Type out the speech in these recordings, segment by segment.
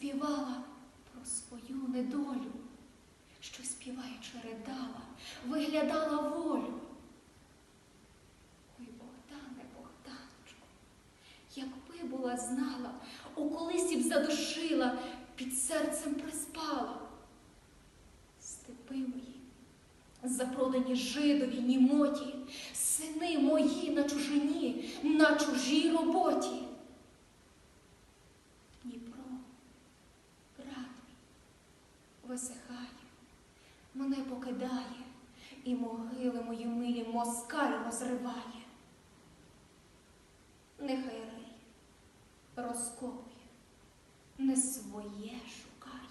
співала про свою недолю, що співаючи ридала, виглядала волю. Ой, Богдане, Богданочку, якби була знала, у колисі б задушила, під серцем приспала. Степи мої, запродані жидові німоті, сини мої на чужині, на чужій роботі. Висихає, мене покидає, і могили мої милі москаль розриває. Нехай рий, розкопує, не своє шукає.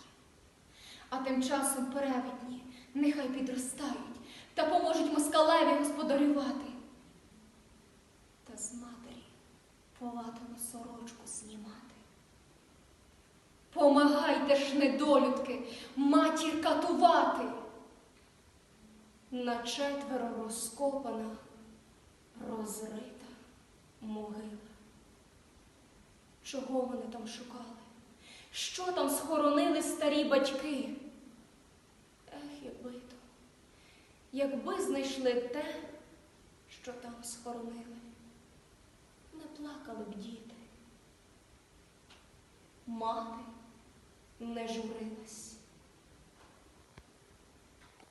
А тим часом перевідні нехай підростають та поможуть москалеві господарювати. Та з матері полатану сорочку знімати. Помагайте ж, недолюдки, матір катувати. На четверо розкопана, розрита могила. Чого вони там шукали? Що там схоронили старі батьки? Ех, якби то, якби знайшли те, що там схоронили, не плакали б діти. Мати не журилась.